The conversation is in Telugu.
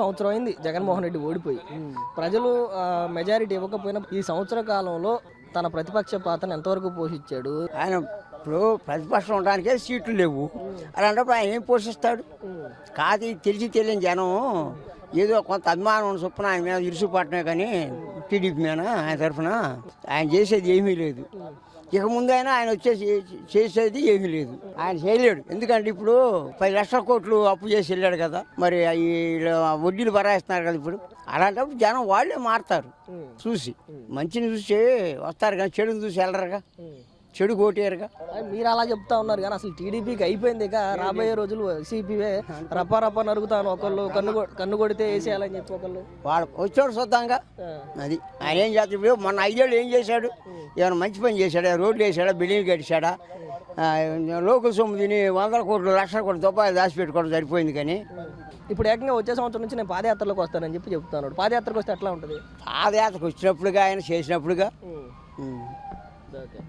సంవత్సరం అయింది. జగన్మోహన్ రెడ్డి ఓడిపోయి. ప్రజలు మెజారిటీ ఇవ్వకపోయినా ఈ సంవత్సర కాలంలో తన ప్రతిపక్ష పాత్రను ఎంతవరకు పోషించాడు? ఆయన ఇప్పుడు ప్రతిపక్షం ఉండడానికే సీట్లు లేవు. అలాంటప్పుడు ఆయన ఏం పోషిస్తాడు? కాదు తెలిసి తెలియని జనం ఏదో కొంత అభిమానం చొప్పున ఆయన మీద ఇరుసుపట్టమే కానీ టీడీపీ మేనా ఆయన తరఫున? ఆయన చేసేది ఏమీ లేదు. ఇక ముందు ఆయన ఆయన వచ్చేసి చేసేది ఏమీ లేదు. ఆయన చేయలేడు. ఎందుకంటే ఇప్పుడు పది లక్షల కోట్లు అప్పు చేసి వెళ్ళాడు కదా. మరి అవి వడ్డీలు బరాయిస్తున్నారు కదా ఇప్పుడు. అలాంటప్పుడు జనం వాళ్ళే మారుతారు. చూసి. మంచిని చూసి వస్తారు కానీ చెడుని చూసి వెళ్ళరుగా. చెడు కోటేరుగా మీరు అలా చెప్తా ఉన్నారు కానీ అసలు టీడీపీకి అయిపోయింది ఇక రాబోయే రోజులు వైసీపీవే రప్ప రప్ప నరుగుతాను ఒకళ్ళు కన్ను కన్ను కొడితే వేసేయాలని చెప్పి ఒకళ్ళు. వాడు వచ్చాడు చూద్దాంగా. అది. ఆయన ఏం చేస్తాడు ఇప్పుడు? మొన్న ఐదేళ్ళు ఏం చేశాడు? ఏమైనా మంచి పని చేశాడా? రోడ్లు వేసాడా బిల్డింగ్ కట్టాడా ఆ, లోకల్ సొమ్ము తిని వందల కోట్లు లక్షల కోట్ల రూపాయలు దాచిపెట్టుకోవడం సరిపోయింది కానీ. ఇప్పుడు ఏకంగా వచ్చే సంవత్సరం నుంచి నేను పాదయాత్రలోకి వస్తానని చెప్పి చెప్తున్నాడు. పాదయాత్రకు వస్తే ఎట్లా ఉంటుంది? పాదయాత్రకు వచ్చినప్పుడుగా ఆయన చేసినప్పుడుగా. ఓకే.